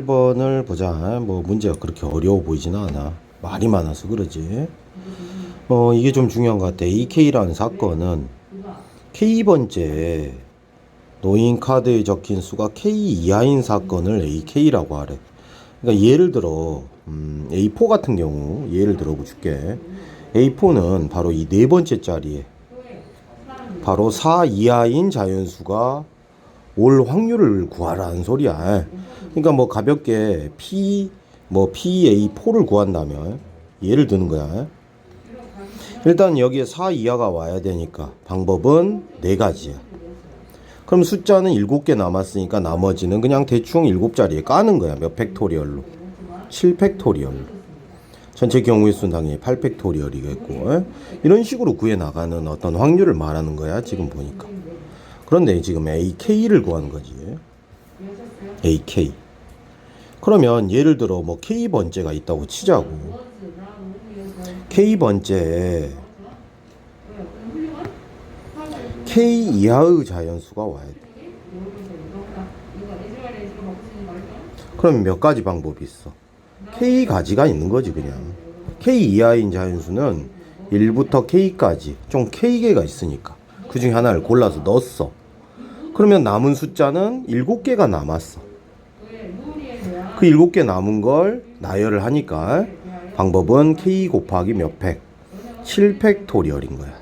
8번을 보자. 뭐 문제가 그렇게 어려워 보이지는 않아. 말이 많아서 그러지. 어, 이게 좀 중요한 것 같아. EK라는 사건은 K번째 노인 카드에 적힌 수가 K 이하인 사건을 AK라고 하래. 그러니까 예를 들어 음, A4 같은 경우 예를 들어 줄게. A4는 바로 이 네 번째 자리에 바로 4 이하인 자연수가 올 확률을 구하라는 소리야. 그러니까 뭐 가볍게 P 뭐 PA4를 구한다면 예를 드는 거야. 일단 여기에 4 이하가 와야 되니까 방법은 네 가지야. 그럼 숫자는 7개 남았으니까 나머지는 그냥 대충 7자리에 까는 거야. 몇 팩토리얼로? 7 팩토리얼로. 전체 경우의 수는 당연히 8팩토리얼이겠고 에? 이런 식으로 구해 나가는 어떤 확률을 말하는 거야. 지금 보니까. 그런데 지금 AK를 구하는 거지. AK. 그러면 예를 들어 뭐 K 번째가 있다고 치자고. K 번째에 K 이하의 자연수가 와야 돼. 그럼 몇 가지 방법이 있어? K 가지가 있는 거지 그냥. K 이하인 자연수는 1부터 K까지 좀 K개가 있으니까 그 중에 하나를 골라서 넣었어. 그러면 남은 숫자는 7개가 남았어. 그 7개 남은 걸 나열을 하니까 방법은 K 곱하기 몇 팩? 7팩토리얼인 거야.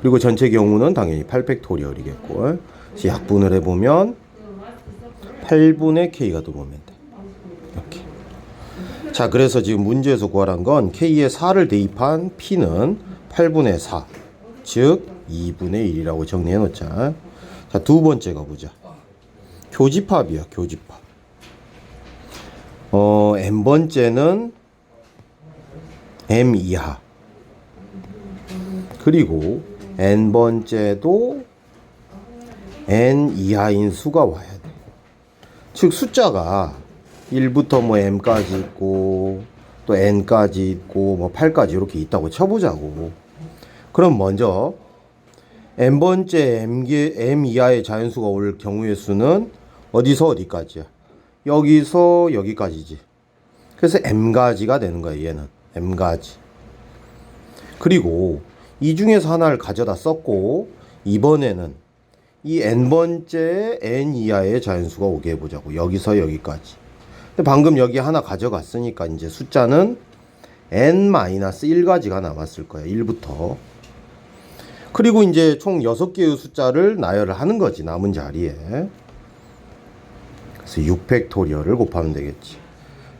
그리고 전체 경우는 당연히 8팩토리얼이겠고. 그래서 약분을 해보면 8분의 K가 들어오면 돼. 이렇게. 자, 그래서 지금 문제에서 구하란 건 K에 4를 대입한 P는 8분의 4. 즉, 2분의 1이라고 정리해 놓자. 자, 두 번째 가보자. 교집합이야, 교집합. 어, n번째는 m 이하. 그리고 n번째도 n 이하인 수가 와야 돼. 즉 숫자가 1부터 뭐 m까지 있고 또 n까지 있고 뭐 8까지 이렇게 있다고 쳐보자고. 그럼 먼저 n번째 m, m 이하의 자연수가 올 경우의 수는 어디서 어디까지야? 여기서 여기까지지. 그래서 m가지가 되는 거야, 얘는. m가지. 그리고 이 중에서 하나를 가져다 썼고 이번에는 이 n번째 n 이하의 자연수가 오게 해보자고. 여기서 여기까지. 근데 방금 여기 하나 가져갔으니까 이제 숫자는 n-1가지가 남았을 거야. 1부터. 그리고 이제 총 6개의 숫자를 나열을 하는 거지. 남은 자리에. 그래서 6팩토리얼을 곱하면 되겠지.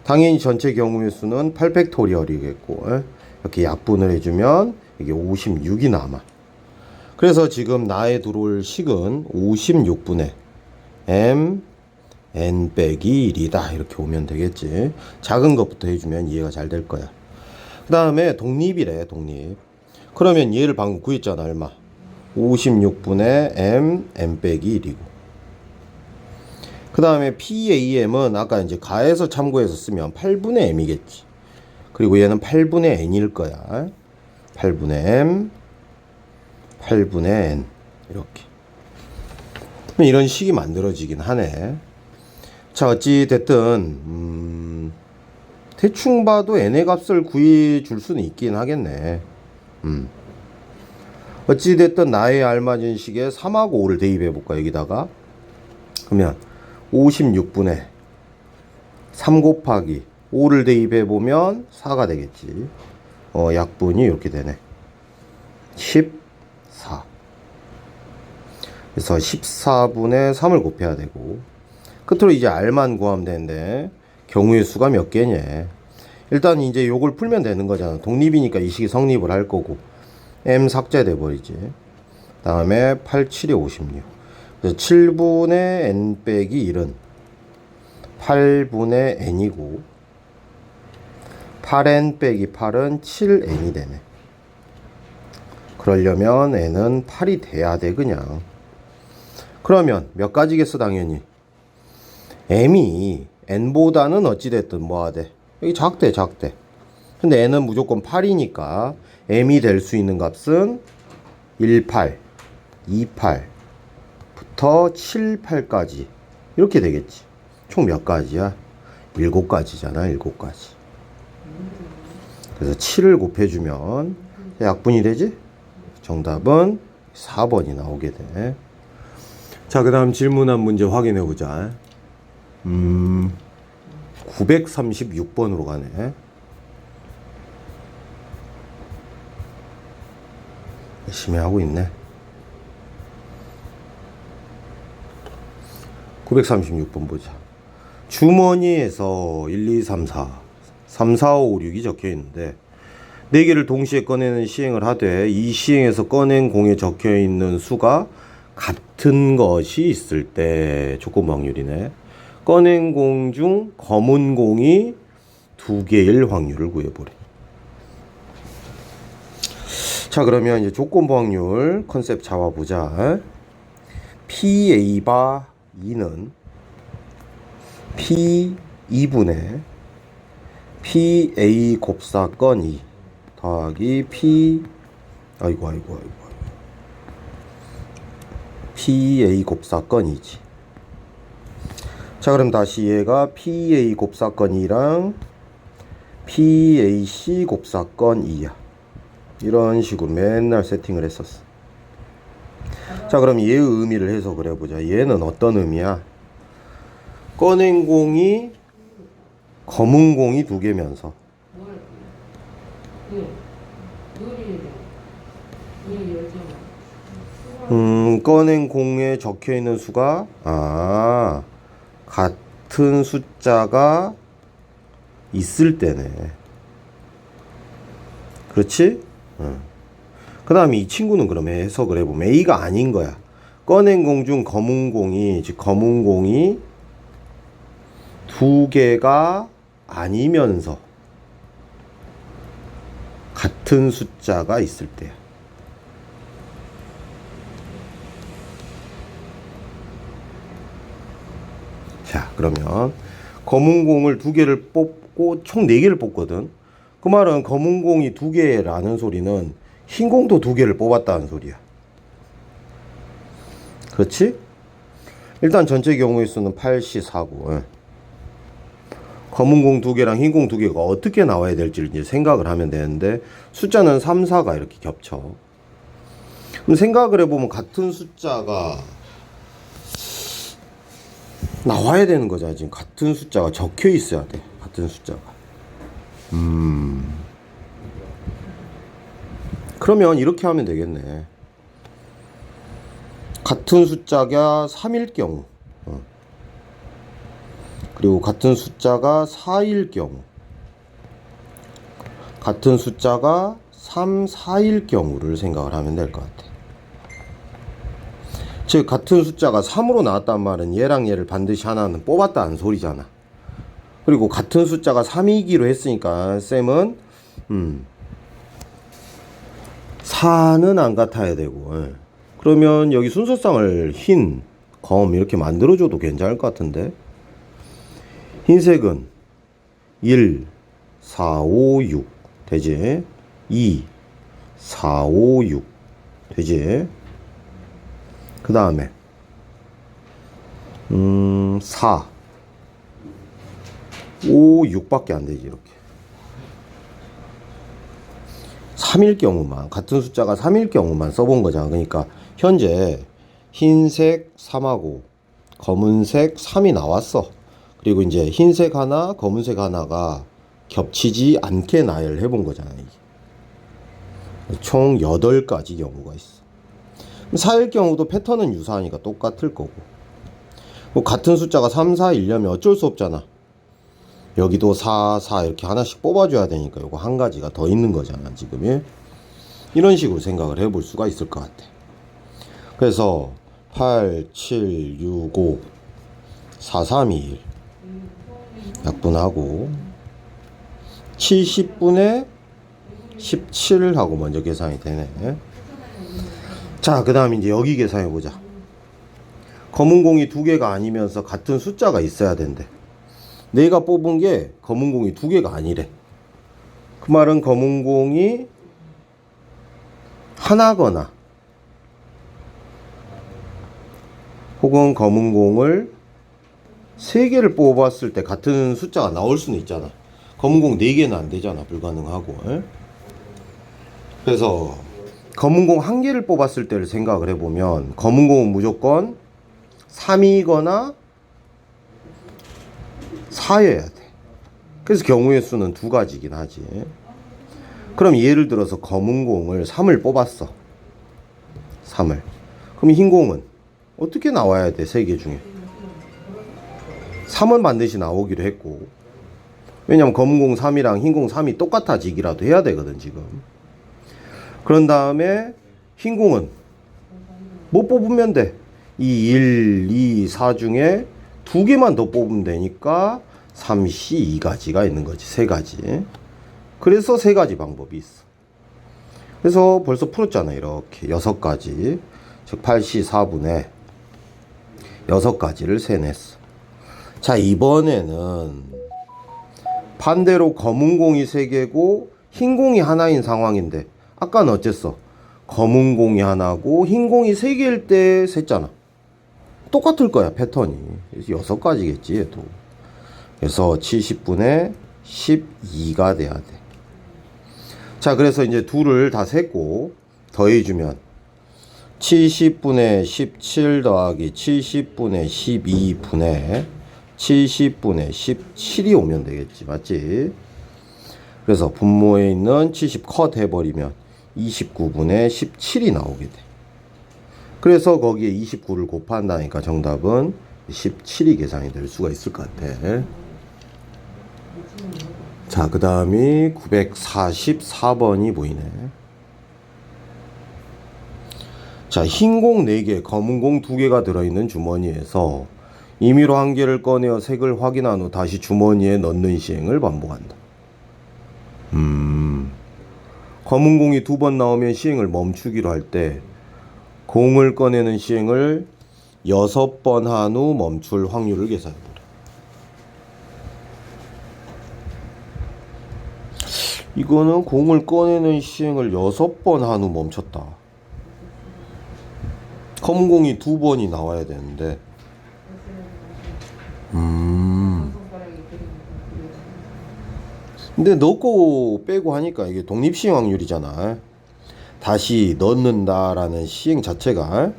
당연히 전체 경우의 수는 8팩토리얼이겠고 이렇게 약분을 해주면 이게 56이 남아. 그래서 지금 나에 들어올 식은 56분의 m n 빼기 1이다 이렇게 오면 되겠지. 작은 것부터 해주면 이해가 잘 될 거야. 그 다음에 독립이래 독립. 그러면 얘를 방금 구했잖아 얼마? 56분의 m n 빼기 1이고. 그 다음에 PAM은 아까 이제 가에서 참고해서 쓰면 8분의 M이겠지. 그리고 얘는 8분의 N일 거야. 8분의 M, 8분의 N. 이렇게. 이런 식이 만들어지긴 하네. 자, 어찌 됐든, 음, 대충 봐도 N의 값을 구해 줄 수는 있긴 하겠네. 음. 어찌됐든 나에 알맞은 식에 3하고 5를 대입해 볼까, 여기다가. 그러면 56분의 3 곱하기 5를 대입해 보면 4가 되겠지. 어, 약분이 이렇게 되네. 14. 그래서 14분의 3을 곱해야 되고 끝으로 이제 R만 구하면 되는데 경우의 수가 몇 개냐. 일단 이제 요걸 풀면 되는 거잖아. 독립이니까 이 식이 성립을 할 거고 M 삭제돼 버리지. 다음에 8, 7이 56. 그래서 7분의 n 빼기 1은 8분의 n이고 8n 빼기 8은 7n이 되네. 그러려면 n은 8이 돼야 돼 그냥. 그러면 몇 가지겠어 당연히. m이 n보다는 어찌 됐든 뭐가 돼? 여기 작대 작대. 근데 n은 무조건 8이니까 m이 될 수 있는 값은 18, 28, 부터 7, 8까지 이렇게 되겠지. 총 몇 가지야? 일곱 가지잖아, 일곱 가지. 그래서 7을 곱해주면 약분이 되지? 정답은 4번이 나오게 돼. 자, 그 다음 질문한 문제 확인해 보자. 음, 936번으로 가네. 열심히 하고 있네. 936번 보자. 주머니에서 1, 2, 3, 4, 3, 4, 5, 6이 적혀 있는데, 네 개를 동시에 꺼내는 시행을 하되, 이 시행에서 꺼낸 공에 적혀 있는 수가 같은 것이 있을 때, 조건 확률이네. 꺼낸 공 중 검은 공이 두 개일 확률을 구해보래. 자, 그러면 이제 조건 확률 컨셉 잡아보자. PA 바 2는 P 2분의 PA 곱사 건 2 더하기 P 아이고 아이고 아이고 PA 곱사 건 2지. 자, 그럼 다시 얘가 PA 곱사건 2랑 PAC 곱사건 2야. 이런 식으로 맨날 세팅을 했었어. 자, 그럼 얘의 의미를 해석을 해보자. 얘는 어떤 의미야? 꺼낸 공이 검은 공이 두 개면서. 음, 꺼낸 공에 적혀 있는 수가 아 같은 숫자가 있을 때네. 그렇지? 응. 그 다음에 이 친구는 그러면 해석을 해보면 A가 아닌 거야. 꺼낸 공 중 검은 공이, 즉 검은 공이 두 개가 아니면서 같은 숫자가 있을 때야. 그러면 검은 공을 두 개를 뽑고 총 네 개를 뽑거든. 그 말은 검은 공이 두 개라는 소리는 흰 공도 두 개를 뽑았다는 소리야. 그렇지? 일단 전체 경우의 수는 8시 4구. 예. 검은 공 두 개랑 흰 공 두 개가 어떻게 나와야 될지를 이제 생각을 하면 되는데 숫자는 3, 4가 이렇게 겹쳐. 그럼 생각을 해보면 같은 숫자가 나와야 되는 거잖아. 지금 같은 숫자가 적혀 있어야 돼. 같은 숫자가. 음. 그러면 이렇게 하면 되겠네. 같은 숫자가 3일 경우. 어. 그리고 같은 숫자가 4일 경우. 같은 숫자가 3, 4일 경우를 생각을 하면 될 것 같아. 즉 같은 숫자가 3으로 나왔단 말은 얘랑 얘를 반드시 하나는 뽑았다는 소리잖아. 그리고 같은 숫자가 3이기로 했으니까 쌤은 음 4는 안 같아야 되고 예. 그러면 여기 순서상을 흰, 검 이렇게 만들어줘도 괜찮을 것 같은데 흰색은 1, 4, 5, 6 되지 2, 4, 5, 6 되지 그 다음에 음, 4 5, 6밖에 안 되지 이렇게. 3일 경우만 같은 숫자가 3일 경우만 써본 거잖아. 그러니까 현재 흰색 3하고 검은색 3이 나왔어. 그리고 이제 흰색 하나 검은색 하나가 겹치지 않게 나열을 해본 거잖아 이게. 총 8가지 경우가 있어 4일 경우도 패턴은 유사하니까 똑같을 거고. 뭐 같은 숫자가 3, 4, 1려면 어쩔 수 없잖아. 여기도 4, 4 이렇게 하나씩 뽑아줘야 되니까 요거 한 가지가 더 있는 거잖아 지금 예? 이런 식으로 생각을 해볼 수가 있을 것 같아. 그래서 8, 7, 6, 5 4, 3, 2, 1 약분하고 70분의 17하고 먼저 계산이 되네 자, 그 다음 이제 여기 계산해 보자. 검은 공이 두 개가 아니면서 같은 숫자가 있어야 된대. 내가 뽑은 게 검은 공이 두 개가 아니래. 그 말은 검은 공이 하나거나 혹은 검은 공을 세 개를 뽑았을 때 같은 숫자가 나올 수는 있잖아. 검은 공 네 개는 안 되잖아. 불가능하고. 에? 그래서 검은 공 한 개를 뽑았을 때를 생각을 해보면 검은 공은 무조건 3이거나 4여야 돼. 그래서 경우의 수는 두 가지긴 하지. 그럼 예를 들어서 검은 공을 3을 뽑았어. 3을. 그럼 흰 공은 어떻게 나와야 돼? 세 개 중에. 3은 반드시 나오기로 했고. 왜냐면 검은 공 3이랑 흰 공 3이 똑같아지기라도 해야 되거든, 지금. 그런 다음에 흰 공은 못 뽑으면 돼. 이 1, 2, 4 중에 두 개만 더 뽑으면 되니까 3, C, 2가지가 있는 거지. 세 가지. 그래서 세 가지 방법이 있어. 그래서 벌써 풀었잖아. 이렇게 여섯 가지. 즉 8C 4분의 여섯 가지를 세냈어. 자, 이번에는 반대로 검은 공이 세 개고 흰 공이 하나인 상황인데 아까는 어쨌어? 검은 공이 하나고 흰 공이 세 개일 때 셌잖아. 똑같을 거야 패턴이 여섯 가지겠지 얘도. 그래서 70분의 12가 돼야 돼. 자 그래서 이제 둘을 다 셌고 더해주면 70분의 17 더하기 70분의 12분의 70분의 17이 오면 되겠지 맞지? 그래서 분모에 있는 70 컷 해버리면 29분의 17이 나오게 돼. 그래서 거기에 29를 곱한다니까 정답은 17이 계산이 될 수가 있을 것 같아. 자, 그 다음이 944번이 보이네. 자, 흰 공 4개, 검은 공 2개가 들어있는 주머니에서 임의로 한 개를 꺼내어 색을 확인한 후 다시 주머니에 넣는 시행을 반복한다. 음, 검은 공이 두 번 나오면 시행을 멈추기로 할 때 공을 꺼내는 시행을 여섯 번 한 후 멈출 확률을 계산해보라. 이거는 공을 꺼내는 시행을 여섯 번 한 후 멈췄다. 검은 공이 두 번이 나와야 되는데, 음. 근데 넣고 빼고 하니까 이게 독립시행 확률이잖아. 다시 넣는다라는 시행 자체가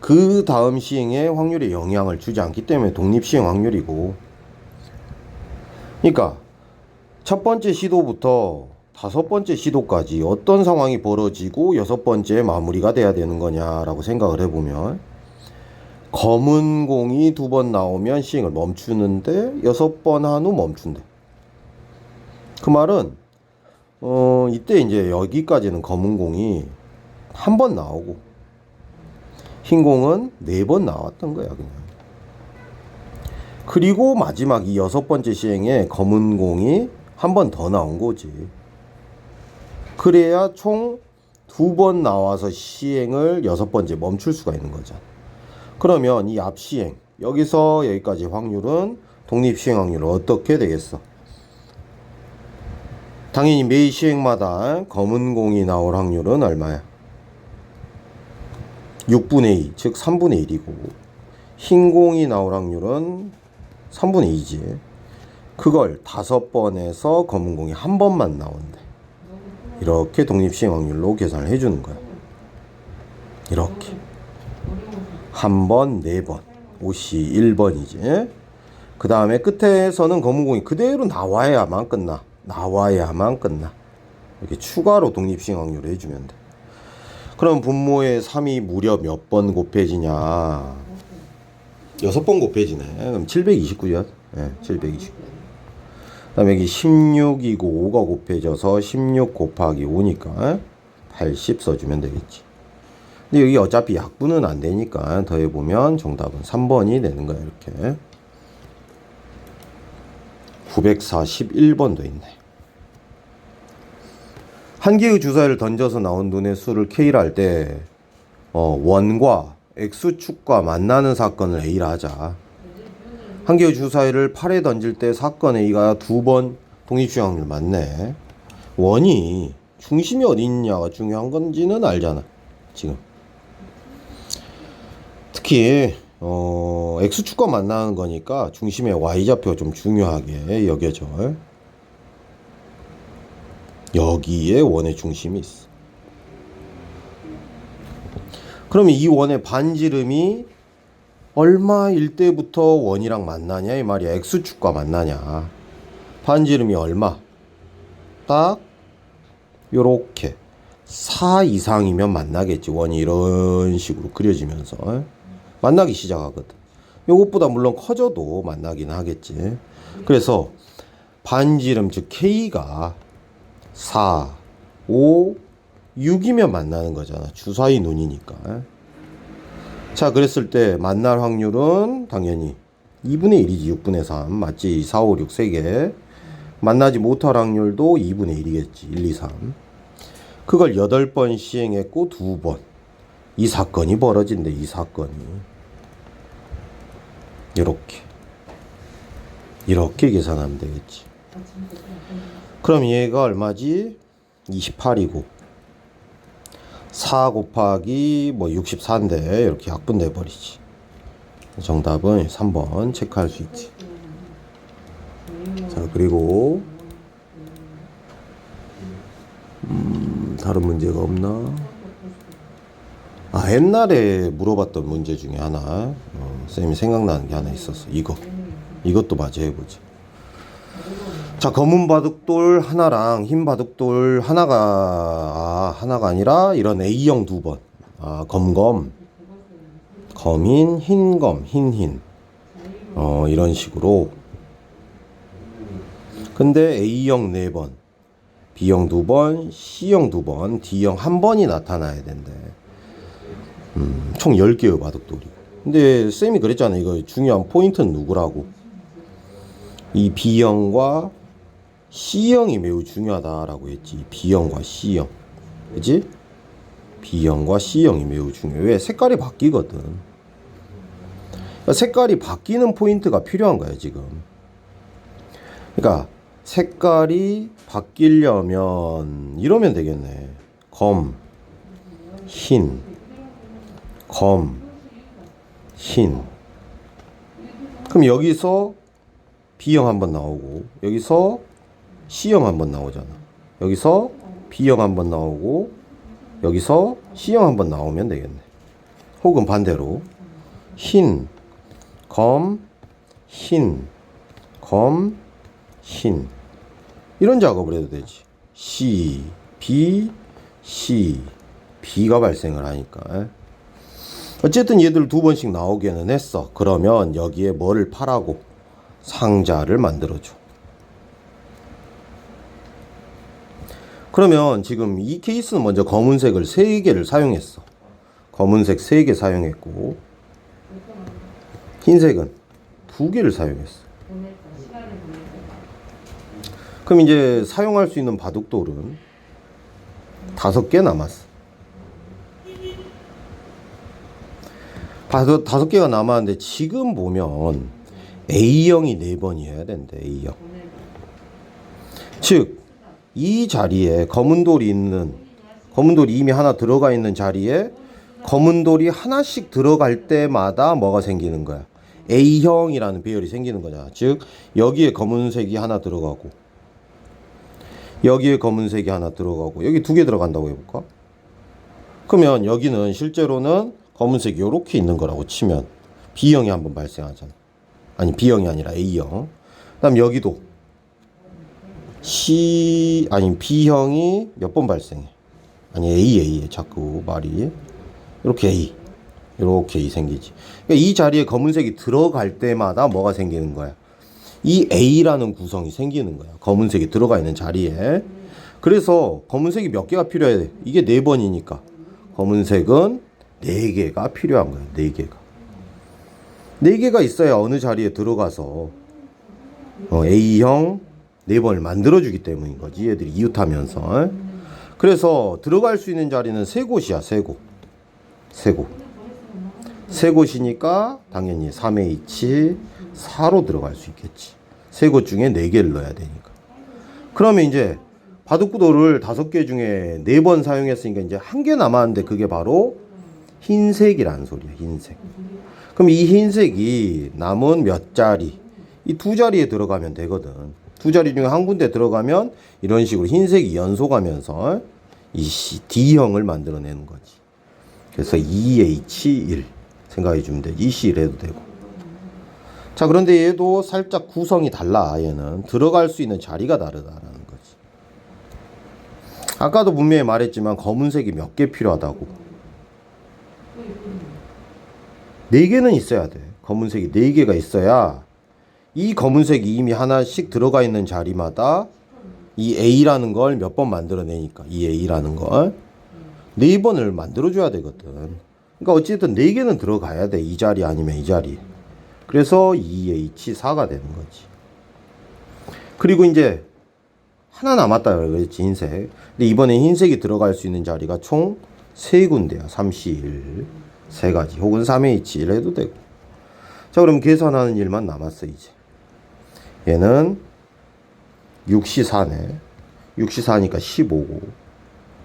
그 다음 시행에 확률에 영향을 주지 않기 때문에 독립시행 확률이고. 그러니까 첫 번째 시도부터 다섯 번째 시도까지 어떤 상황이 벌어지고 여섯 번째 마무리가 돼야 되는 거냐라고 생각을 해보면 검은 공이 두 번 나오면 시행을 멈추는데 여섯 번 한 후 멈춘대. 그 말은 어 이때 이제 여기까지는 검은 공이 한 번 나오고 흰 공은 네 번 나왔던 거야 그냥. 그리고 마지막 이 여섯 번째 시행에 검은 공이 한 번 더 나온 거지. 그래야 총 두 번 나와서 시행을 여섯 번째 멈출 수가 있는 거잖아. 그러면 이 앞 시행 여기서 여기까지 확률은 독립 시행 확률 어떻게 되겠어? 당연히 매 시행마다 검은 공이 나올 확률은 얼마야? 6분의 2, 즉 3분의 1이고 흰 공이 나올 확률은 3분의 2지. 그걸 다섯 번에서 검은 공이 한 번만 나온대. 이렇게 독립시행 확률로 계산을 해주는 거야. 이렇게. 한 번, 네 번. 옷이 1번이지. 그 다음에 끝에서는 검은 공이 그대로 나와야만 끝나. 나와야만 끝나. 이렇게 추가로 독립시행 확률을 해주면 돼. 그럼 분모에 3이 무려 몇 번 곱해지냐? 여섯 번 곱해지네. 그럼 729야. 네, 729. 그 다음에 여기 16이고 5가 곱해져서 16 곱하기 5니까 80 써주면 되겠지. 근데 여기 어차피 약분은 안 되니까 더해보면 정답은 3번이 되는 거야, 이렇게. 941번도 있네. 한 개의 주사위를 던져서 나온 눈의 수를 K라 할 때, 어, 원과 X축과 만나는 사건을 A라 하자. 한 개의 주사위를 8에 던질 때 사건 A가 두 번 독립시행 확률 맞네. 원이 중심이 어디 있냐가 중요한 건지는 알잖아. 지금. 특히 어, X축과 만나는 거니까 중심의 Y좌표가 좀 중요하게 여겨져. 여기에 원의 중심이 있어. 그러면 이 원의 반지름이 얼마일 때부터 원이랑 만나냐 이 말이야. X축과 만나냐. 반지름이 얼마? 딱 요렇게 4 이상이면 만나겠지. 원이 이런 식으로 그려지면서 만나기 시작하거든. 요것보다 물론 커져도 만나긴 하겠지. 그래서 반지름 즉 K가 4, 5, 6이면 만나는 거잖아. 주사위 눈이니까. 자, 그랬을 때 만날 확률은 당연히 2분의 1이지. 6분의 3. 맞지? 4, 5, 6, 3개. 만나지 못할 확률도 2분의 1이겠지. 1, 2, 3. 그걸 8번 시행했고 2번. 이 사건이 벌어진대. 이 사건이. 이렇게. 이렇게 계산하면 되겠지. 그럼 얘가 얼마지? 28이고 4 곱하기 뭐 64인데 이렇게 약분돼 버리지. 정답은 3번 체크할 수 있지. 자, 그리고 음, 다른 문제가 없나? 아, 옛날에 물어봤던 문제 중에 하나, 어, 쌤이 생각나는 게 하나 있었어. 이거. 이것도 마저 해보지. 자, 검은 바둑돌 하나랑 흰 바둑돌 하나가, 아, 하나가 아니라 이런 A형 두 번. 아, 검검. 검인, 흰검, 흰흰. 어, 이런 식으로. 근데 A형 네 번, B형 두 번, C형 두 번, D형 한 번이 나타나야 된대. 음, 총 10개의 바둑돌이. 근데 쌤이 그랬잖아. 이거 중요한 포인트는 누구라고. 이 B형과 C형이 매우 중요하다라고 했지. B형과 C형. 그지? B형과 C형이 매우 중요해. 왜? 색깔이 바뀌거든. 그러니까 색깔이 바뀌는 포인트가 필요한 거야, 지금. 그러니까 색깔이 바뀌려면 이러면 되겠네. 검, 흰, 검, 흰. 그럼 여기서 B형 한번 나오고 여기서 C형 한번 나오잖아. 여기서 B형 한번 나오고 여기서 C형 한번 나오면 되겠네. 혹은 반대로 흰, 검, 흰, 검, 흰 이런 작업을 해도 되지. C, B, C, B가 발생을 하니까. 어쨌든 얘들 두 번씩 나오기는 했어. 그러면 여기에 뭐를 파라고? 상자를 만들어줘. 그러면 지금 이 케이스는 먼저 검은색을 3개를 사용했어. 검은색 3개 사용했고, 흰색은 2개를 사용했어. 그럼 이제 사용할 수 있는 바둑돌은 다섯 개 남았어. 바둑 다섯 개가 남았는데 지금 보면 A형이 네 번이어야 된대. A형. 즉, 이 자리에 검은 돌이 있는 검은 돌이 이미 하나 들어가 있는 자리에 검은 돌이 하나씩 들어갈 때마다 뭐가 생기는 거야? A형이라는 배열이 생기는 거잖아. 즉, 여기에 검은색이 하나 들어가고 여기에 검은색이 하나 들어가고 여기 두 개 들어간다고 해볼까? 그러면 여기는 실제로는 검은색이 이렇게 있는 거라고 치면 B형이 한번 발생하잖아. 아니 B형이 아니라 A형. 그다음 여기도 C 아니 B형이 몇 번 발생해? 아니 A A에 자꾸 말이 이렇게 A 이렇게 A 생기지. 그러니까 이 자리에 검은색이 들어갈 때마다 뭐가 생기는 거야? 이 A라는 구성이 생기는 거야. 검은색이 들어가 있는 자리에. 그래서 검은색이 몇 개가 필요해? 돼? 이게 네 번이니까. 검은색은 네 개가 필요한 거야. 네 개가. 네 개가 있어야 어느 자리에 들어가서 어, A형 네 번을 만들어주기 때문인 거지. 얘들이 이웃하면서. 그래서 들어갈 수 있는 자리는 세 곳이야. 세 곳. 세 곳. 세 곳이니까 당연히 3H 4로 들어갈 수 있겠지. 세 곳 중에 네 개를 넣어야 되니까. 그러면 이제 바둑구도를 다섯 개 중에 네 번 사용했으니까 이제 한 개 남았는데 그게 바로 흰색이라는 소리야, 흰색. 그럼 이 흰색이 남은 몇 자리? 이 두 자리에 들어가면 되거든. 두 자리 중에 한 군데 들어가면 이런 식으로 흰색이 연속하면서 이 시- D형을 만들어내는 거지. 그래서 EH1 생각해 주면 돼. EC1 해도 되고. 자, 그런데 얘도 살짝 구성이 달라. 얘는 들어갈 수 있는 자리가 다르다라는 거지. 아까도 분명히 말했지만 검은색이 몇 개 필요하다고. 네 개는 있어야 돼. 검은색이 네 개가 있어야 이 검은색이 이미 하나씩 들어가 있는 자리마다 이 A라는 걸 몇 번 만들어내니까 이 A라는 걸 네 번을 만들어줘야 되거든. 그러니까 어쨌든 네 개는 들어가야 돼. 이 자리 아니면 이 자리. 그래서 2H4가 되는 거지. 그리고 이제 하나 남았다 그랬지 흰색. 근데 이번에 흰색이 들어갈 수 있는 자리가 총 세 군데야. 3C1 세 가지 혹은 3H1 해도 되고. 자 그럼 계산하는 일만 남았어 이제. 얘는 6C4네. 6C4니까 15고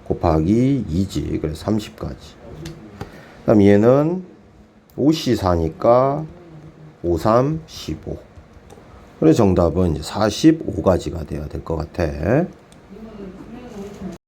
곱하기 2지. 그래서 30까지. 그다음 얘는 5C4니까 5, 3, 15. 그래서 정답은 이제 45가지가 돼야 될 것 같아.